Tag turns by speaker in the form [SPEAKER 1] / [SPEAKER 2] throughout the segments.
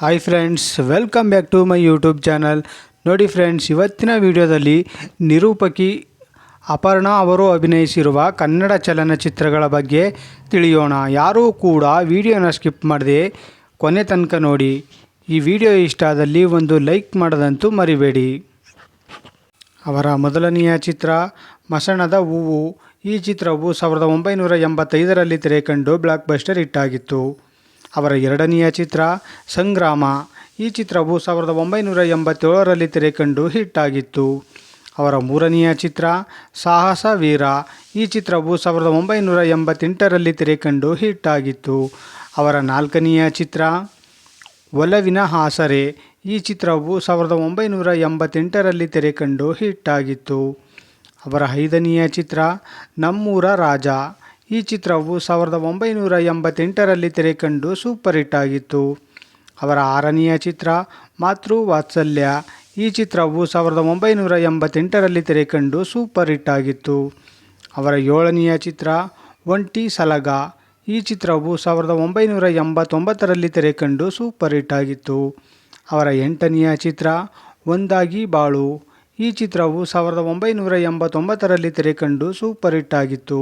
[SPEAKER 1] Hi friends welcome back to my YouTube channel ನೋಡಿ friends ಇವತ್ತಿನ ವಿಡಿಯೋದಲ್ಲಿ ನಿರೂಪಕಿ ಅಪರ್ಣಾ ಅವರು ಅಭಿನಯಿಸಿರುವ ಕನ್ನಡ ಚಲನಚಿತ್ರಗಳ ಬಗ್ಗೆ ತಿಳಿಯೋಣ. ಯಾರೂ ಕೂಡ ವಿಡಿಯೋನ ಸ್ಕಿಪ್ ಮಾಡದೆ ಕೊನೆ ತನಕ ನೋಡಿ. ಈ ವಿಡಿಯೋ ಇಷ್ಟ ಆದಲ್ಲಿ ಒಂದು ಲೈಕ್ ಮಾಡೋದಂತೂ ಮರಿಬೇಡಿ. ಅವರ ಮೊದಲನೆಯ ಚಿತ್ರ ಮಸಣದ ಹೂವು. ಈ ಚಿತ್ರವು ಸಾವಿರದ ಒಂಬೈನೂರ ಎಂಬತ್ತೈದರಲ್ಲಿ ತೆರೆಕಂಡು ಬ್ಲಾಕ್ ಬಸ್ಟರ್ ಹಿಟ್ಟಾಗಿತ್ತು ಅವರ ಎರಡನೆಯ ಚಿತ್ರ ಸಂಗ್ರಾಮ. ಈ ಚಿತ್ರವು ಸಾವಿರದ ಒಂಬೈನೂರ ಎಂಬತ್ತೇಳರಲ್ಲಿ ತೆರೆಕಂಡು ಹಿಟ್ಟಾಗಿತ್ತು. ಅವರ ಮೂರನೆಯ ಚಿತ್ರ ಸಾಹಸ ವೀರ. ಈ ಚಿತ್ರವು ಸಾವಿರದ ಒಂಬೈನೂರ ಎಂಬತ್ತೆಂಟರಲ್ಲಿ ತೆರೆಕಂಡು ಹಿಟ್ಟಾಗಿತ್ತು. ಅವರ ನಾಲ್ಕನೆಯ ಚಿತ್ರ ಒಲವಿನ ಹಾಸರೆ. ಈ ಚಿತ್ರವು ಸಾವಿರದ ಒಂಬೈನೂರ ಎಂಬತ್ತೆಂಟರಲ್ಲಿ ತೆರೆಕಂಡು ಹಿಟ್ಟಾಗಿತ್ತು. ಅವರ ಐದನೆಯ ಚಿತ್ರ ನಮ್ಮೂರ ರಾಜ. ಈ ಚಿತ್ರವು ಸಾವಿರದ ಒಂಬೈನೂರ ಎಂಬತ್ತೆಂಟರಲ್ಲಿ ತೆರೆಕಂಡು ಸೂಪರ್ ಹಿಟ್ ಆಗಿತ್ತು. ಅವರ ಆರನೆಯ ಚಿತ್ರ ಮಾತೃ ವಾತ್ಸಲ್ಯ. ಈ ಚಿತ್ರವು ಸಾವಿರದ ಒಂಬೈನೂರ ಎಂಬತ್ತೆಂಟರಲ್ಲಿ ತೆರೆಕಂಡು ಸೂಪರ್ ಹಿಟ್ ಆಗಿತ್ತು. ಅವರ ಏಳನೆಯ ಚಿತ್ರ ಒಂಟಿ ಸಲಗ. ಈ ಚಿತ್ರವು ಸಾವಿರದ ಒಂಬೈನೂರ ಎಂಬತ್ತೊಂಬತ್ತರಲ್ಲಿ ತೆರೆಕಂಡು ಸೂಪರ್ ಹಿಟ್ ಆಗಿತ್ತು. ಅವರ ಎಂಟನೆಯ ಚಿತ್ರ ಒಂದಾಗಿ ಬಾಳು. ಈ ಚಿತ್ರವು ಸಾವಿರದ ಒಂಬೈನೂರ ಎಂಬತ್ತೊಂಬತ್ತರಲ್ಲಿ ತೆರೆಕಂಡು ಸೂಪರ್ ಹಿಟ್ ಆಗಿತ್ತು.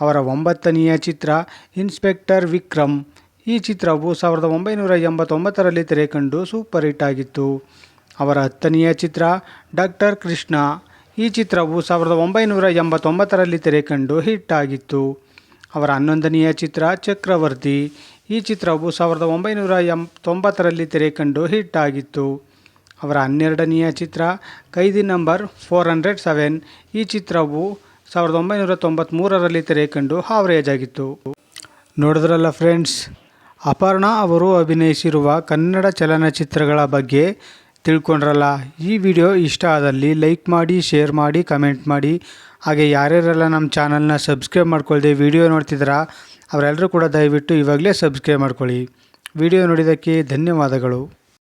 [SPEAKER 1] ಅವರ ಒಂಬತ್ತನೆಯ ಚಿತ್ರ ಇನ್ಸ್ಪೆಕ್ಟರ್ ವಿಕ್ರಮ್. ಈ ಚಿತ್ರವು ಸಾವಿರದ ಒಂಬೈನೂರ ಎಂಬತ್ತೊಂಬತ್ತರಲ್ಲಿ ತೆರೆಕಂಡು ಸೂಪರ್ ಹಿಟ್ ಆಗಿತ್ತು. ಅವರ ಹತ್ತನೆಯ ಚಿತ್ರ ಡಾಕ್ಟರ್ ಕೃಷ್ಣ. ಈ ಚಿತ್ರವು ಸಾವಿರದ ಒಂಬೈನೂರ ಎಂಬತ್ತೊಂಬತ್ತರಲ್ಲಿ ತೆರೆಕಂಡು ಹಿಟ್ ಆಗಿತ್ತು. ಅವರ ಹನ್ನೊಂದನೆಯ ಚಿತ್ರ ಚಕ್ರವರ್ತಿ. ಈ ಚಿತ್ರವು ಸಾವಿರದ ಒಂಬೈನೂರ ಎಂಬತ್ತೊಂಬತ್ತರಲ್ಲಿ ತೆರೆಕಂಡು ಹಿಟ್ ಆಗಿತ್ತು. ಅವರ ಹನ್ನೆರಡನೆಯ ಚಿತ್ರ Kaidi number four hundred seven. ಈ ಚಿತ್ರವು ಸಾವಿರದ ಒಂಬೈನೂರ ತೊಂಬತ್ತ್ಮೂರರಲ್ಲಿ ತೆರೆಕಂಡು ಹಾವರೇಜ್ ಆಗಿತ್ತು ನೋಡಿದ್ರಲ್ಲ ಫ್ರೆಂಡ್ಸ್, ಅಪರ್ಣಾ ಅವರು ಅಭಿನಯಿಸಿರುವ ಕನ್ನಡ ಚಲನಚಿತ್ರಗಳ ಬಗ್ಗೆ ತಿಳ್ಕೊಂಡ್ರಲ್ಲ, ಈ ವಿಡಿಯೋ ಇಷ್ಟ ಆದಲ್ಲಿ ಲೈಕ್ ಮಾಡಿ, ಶೇರ್ ಮಾಡಿ, ಕಮೆಂಟ್ ಮಾಡಿ. ಹಾಗೆ ಯಾರ್ಯಾರೆಲ್ಲ ನಮ್ಮ ಚಾನಲ್ನ ಸಬ್ಸ್ಕ್ರೈಬ್ ಮಾಡ್ಕೊಳ್ದೆ ವಿಡಿಯೋ ನೋಡ್ತಿದ್ದೀರಾ, ಅವರೆಲ್ಲರೂ ಕೂಡ ದಯವಿಟ್ಟು ಇವಾಗಲೇ ಸಬ್ಸ್ಕ್ರೈಬ್ ಮಾಡ್ಕೊಳ್ಳಿ. ವಿಡಿಯೋ ನೋಡಿದ್ದಕ್ಕೆ ಧನ್ಯವಾದಗಳು.